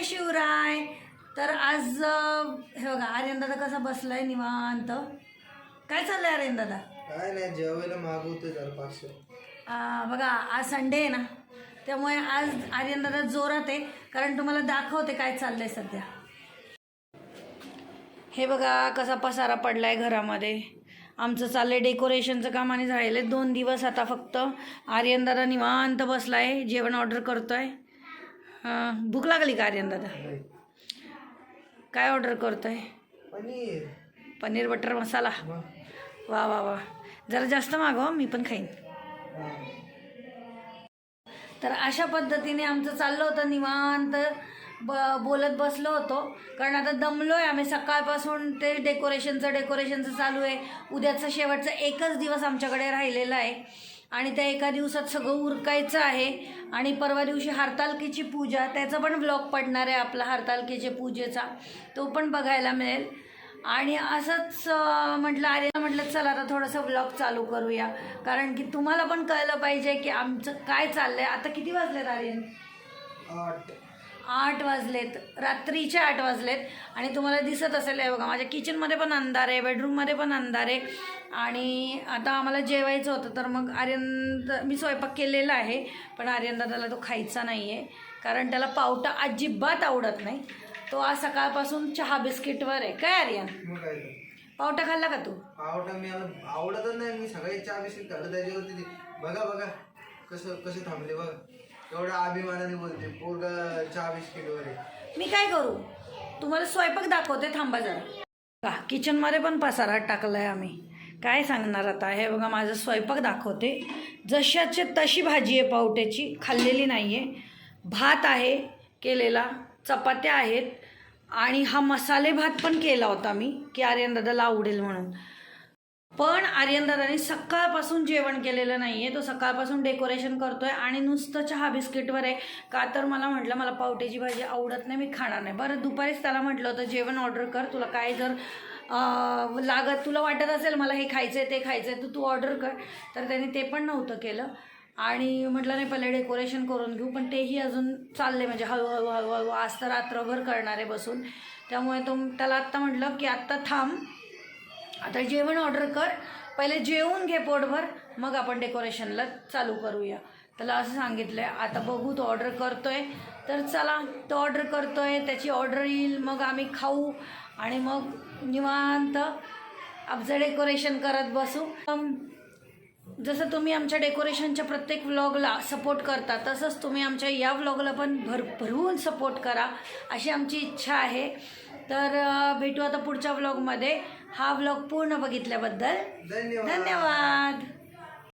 जय शिवराय. तर आज हे बघा आर्यन दादा कसा बसलाय निवांत? काय चाललंय आर्यन दादा काय नाही जेवायला मागवतोय जरा पाचशे. आ, बघा आज संडे आहे ना त्यामुळे आज आर्यन दादा जोरात आहे कारण तुम्हाला दाखवते काय चाललंय सध्या. हे बघा कसा पसारा पडलाय घरामध्ये. आमचं चाललंय डेकोरेशनचं काम आणि झालेलं दोन दिवस आता फक्त. आर्यन दादा निवांत बसलाय जेवण ऑर्डर करतोय. अं, भूक लागली का आर्यन दादा? काय ऑर्डर करतोय? पनीर. पनीर बटर मसाला. वा. वा वा जरा जास्त मागवा मी पण खाईन. हा. तर अशा पद्धतीने आमचं चाललं होतं निवांत ब बोलत बसलो होतो. कारण आता दमलो आहे आम्ही. सकाळपासून ते डेकोरेशनचं डेकोरेशनचं चालू आहे. उद्याचं शेवटचं एकच दिवस आमच्याकडे राहिलेला आहे. आणि त्या एका दिवसात सगळं उरकायचं आहे. आणि परवा दिवशी हरतालकीची पूजा त्याचा पण ब्लॉग पडणार आहे आपला हरतालकीच्या पूजेचा. तो पण बघायला मिळेल. आणि असंच म्हटलं अरे म्हटलं चला आता थोडंसं ब्लॉग चालू करूया. कारण की तुम्हाला पण कळलं पाहिजे की आमचं काय चाललंय. आता किती वाजलेत आर्यन? आठ वाजलेत रात्रीचे आठ वाजलेत आणि तुम्हाला दिसत असेल हे बघा माझ्या किचनमध्ये पण अंधार आहे बेडरूममध्ये पण अंधार आहे आणि आता आम्हाला जेवायचं होतं तर मग आर्यन मी स्वयंपाक केलेला आहे पण आर्यन दादाला तो खायचा नाही आहे कारण त्याला पावटा अजिबात आवडत नाही तो आज सकाळपासून चहा बिस्किटवर आहे काय आर्यन. पावटा खाल्ला का तू आवडत मी आवडतच नाही मी सगळे चहा बिस्किट. बघा बघा कसं कसे थांबले बघा एवढ्या अभिमानाने बोलते. पोरगा चहा बिस्किट वगैरे. मी काय करू? तुम्हाला स्वयंपाक दाखवते थांबा जरा. का किचनमध्ये पण पसारा टाकलाय आम्ही. काय सांगणार आता? हे बघा माझं स्वयंपाक दाखवते. जशाचे तशी भाजी आहे पावट्याची खाल्लेली नाही आहे भात आहे केलेला चपात्या आहेत. आणि हा मसाले भात पण केला होता मी की आर्यन दादाला आवडेल म्हणून. पण आर्यन दादाने सकाळपासून जेवण केलेलं नाही आहे तो सकाळपासून डेकोरेशन करतोय आणि नुसतं चहा बिस्किटवर आहे. का तर मला म्हटलं मला पावट्याची भाजी आवडत नाही मी खाणार नाही. बरं दुपारीच त्याला म्हटलं होतं जेवण ऑर्डर कर तुला काय जर लागत तुला वाटत असेल मला हे खायचं आहे ते खायचं आहे तर तू ऑर्डर कर. तर त्याने ते पण नव्हतं केलं. आणि म्हटलं नाही पहिले डेकोरेशन करून घेऊ पण तेही अजून चालले म्हणजे हळूहळू हळूहळू आज तर रात्रभर करणार आहे बसून. त्यामुळे तो त्याला आत्ता म्हटलं की आत्ता थांब आता जेवण ऑर्डर कर. पहिले जेवून घे पोटभर मग आपण डेकोरेशनला चालू करूया. त्याला असं सांगितलं आहे आता बघू तो ऑर्डर करतोय. तर चला तो ऑर्डर करतोय त्याची ऑर्डर येईल मग आम्ही खाऊ. आणि मग निवांत आमचं डेकोरेशन करत बसू. जसं तुम्ही आमच्या डेकोरेशनच्या प्रत्येक व्लॉगला सपोर्ट करता तसंच तुम्ही आमच्या या व्लॉगला पण भरभरून सपोर्ट करा अशी आमची इच्छा आहे. तर भेटू आता पुढच्या व्लॉगमध्ये हा व्लॉग पूर्ण बघितल्याबद्दल धन्यवाद. धन्यवाद.